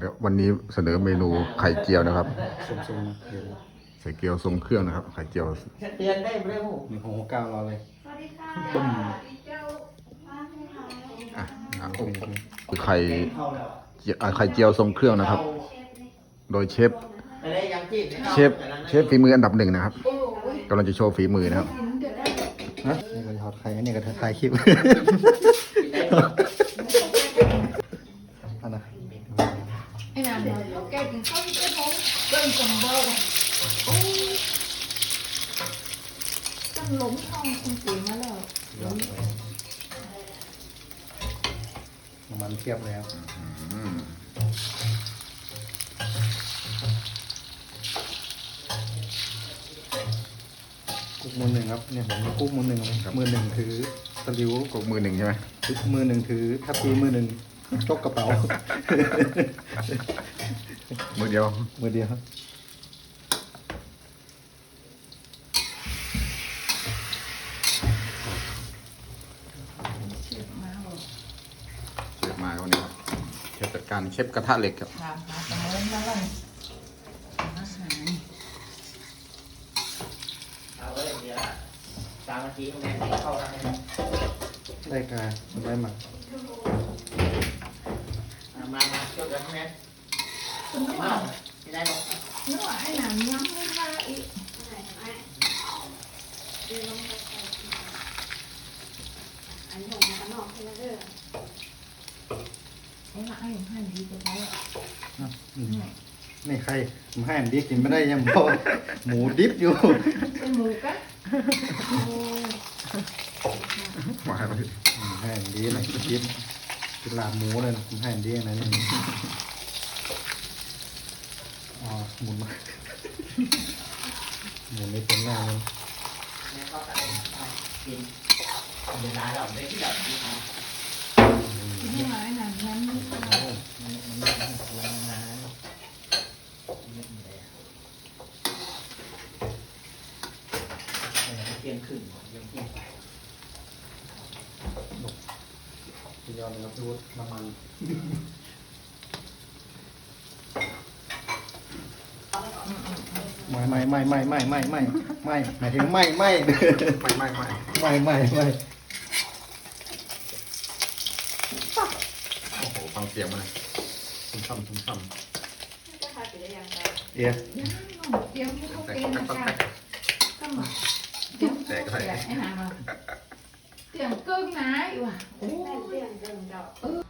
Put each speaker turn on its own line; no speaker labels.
เดี๋ยววันนี้เสนอเมนูไข่เจียวนะครับ
สูงๆนะเดี๋ยว
ไข่เจียวทรงเครื่องนะครับ ไข่เจียว
เตือนได้เร็ว
หนึ่งหกหกเก้ารอเลย
สวัสดีค่ะ
ต้ม
เจ้าบ้านให้ทาน
อะนะ
โอ้โห
คือไข่
เข้าแล้ว
เจียวอะไข่เจียวทรงเครื่องนะครับ โดยเชฟ
ไม่ได้ยังจีบ
เชฟเชฟฝีมืออันดับหนึ่งนะครับ
โอ้ย
กำลังจะโชว์ฝีมือนะครับ
ถึงเดือดได้
ฮะนี่ก็ทอดไข่อันนี้ก็ถ่ายคลิปอัน
ไอ้นางเราแกกินข้าวที่เจ้าท้องเริ่มจมเบอร์โอ้ยจังหลงทองคุณปุ๋ยมาแล้ว
ยอดเลยน้ำมันเทียบเลยครับ
อืม
กุ๊กมือหนึ่งครับเนี่ยผมมีกุ๊กมือหนึ่งครับมือหนึ่งถือตะหลิว
กบมือหนึ่งใช่ไหม
มือหนึ่งถือทัพพีมือหนึ่ง จกกระเป๋า
มือเดียว
มือเดียวครับ
เชื่อมาบอก
เชฟมาวันนี้ครับเชฟจัดการเชฟกระทะเหล็กครับ
ถามหาแต่เมื่อนั้นอาหาร
เอาไว้อย่างเดียวสามนาทีตรงนี้เข้าได้
ได้กาได้หมัก
มามาช่วยกันแม่
คุณต้องบาก
ไม่ได้บอก
นึกว่าไอ้หนังย้ำไม่ได้อีกอันนี้ผมจะนอกใช่ไหมเด้อไอ้หนังไอ้
หนัง
ให้ดีกว่ด้ว
นี่ใครผมให้หมูดิบกินไม่ได้ยังบอกหมูดิบอยู่
ไอ้หมูกะโห
มาเล
ยให้หมูดิบนะดิบ กินลาบหมูเลยนะผมให้อันดีนะนี่อ๋อหมุนมาหมุนไม่เป็นหน้ามัน
แม่เข้าใจกินเวลาเราได้ที่แบบนี้นะ
นี่หมายหนังนั้นไม่ใช่
มันมันมันควรนะเที่ยงคืนยังเที่ยง
สุด ยอดเลยครับพี่วุฒิน้ำมันไม่ไม่ไม่ไม่ไม่ไม่ไม่ไม่หมายถึงไม่ไม่
ไม่ไม่ไม่
ไม่ไม่ไม่
โอ้โหฟังเสียงมันนะชุ่มช่ำชุ่มช่ำ
เดี๋ยว
ยังน้องเตรียมให้เขา
แต่
เป็น
แต่
นะ
ก็
คะ
แต่
ก็มาเตรียมเตรียมไอ้หามา เตียงกึ่งนะอยู่อะโอ้ยเตี
ยงกึ้งเจ้า
เออ